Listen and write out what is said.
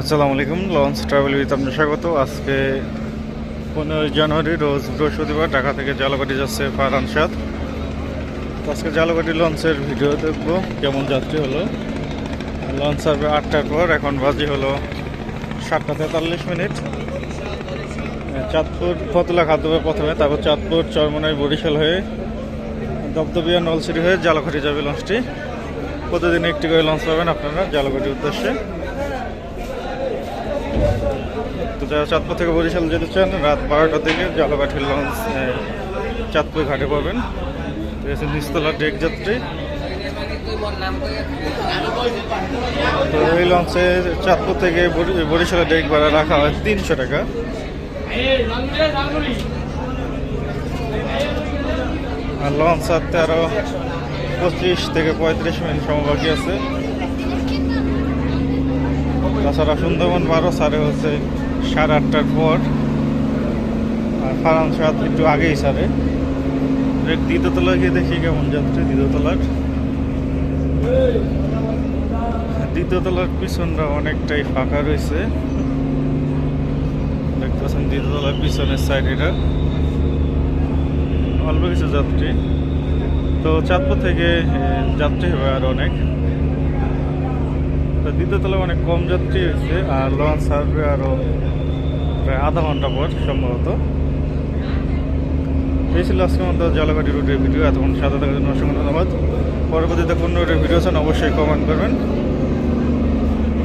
আসসালামু আলাইকুম launch travel with আপনার স্বাগত। আজকে পনেরোই জানুয়ারি, রোজ বৃহস্পতিবার ঢাকা থেকে জালগাড়ি যাচ্ছে ফারহান সাদ। আজকে জালগাড়ি লঞ্চের ভিডিও দেখব, কেমন যাত্রী হলো। লঞ্চ ছাড়বে আটটার পর, এখন বাজি হলো সাতটা তেতাল্লিশ মিনিট। চাঁদপুর ফতুলা খাদ্যবে প্রথমে, তারপর চাঁদপুর, চরমনাই, বরিশাল হয়ে দপদবিয়া নলসিটি হয়ে জালঘাটি যাবে লঞ্চটি। প্রতিদিন একটি করে লঞ্চ পাবেন আপনারা জালঘাটির উদ্দেশ্যে। তো যারা চাঁদপুর থেকে বরিশাল যেতে চান, রাত বারোটা থেকে জালঘাটির লঞ্চ চাঁদপুর ঘাটে পাবেন। তো এসে নিচতলা ডেক যাত্রী। তো এই লঞ্চে চাঁদপুর থেকে বরি- বরিশালের ডেক ভাড়া রাখা হয় তিনশো টাকা। আর লঞ্চ ছাড়তে আরও পঁচিশ থেকে পঁয়ত্রিশ মিনিট সময় বাকি আছে। তাছাড়া সুন্দরবন বারো সাড়ে হচ্ছে সাড়ে আটটার পর, আর ফারান সাত একটু আগেই সারে। এক দ্বিতীয়তলায় গিয়ে দেখি কেমন যাত্রী, দ্বিতীয়তলার। দ্বিতীয়তলার পিছনটা অনেকটাই ফাঁকা রয়েছে। দেখতেছেন দ্বিতীয়তলার পিছনের সাইড এটা অল্প কিছু যাত্রী। তো চাঁদপুর থেকে যাত্রী হবে আর অনেক। তো দ্বিতীয় তলায় অনেক কম যাত্রী হয়েছে, আর লঞ্চ সার্ভে আরও প্রায় আধা ঘণ্টা পর সম্ভবত। এই ছিল আজকের মতো জলগাড়ি রুটের ভিডিও এতক্ষণ সাথে থাকার জন্য অসংখ্য ধন্যবাদ। পরবর্তীতে কোন রুটের ভিডিও আছেন অবশ্যই কমেন্ট করবেন।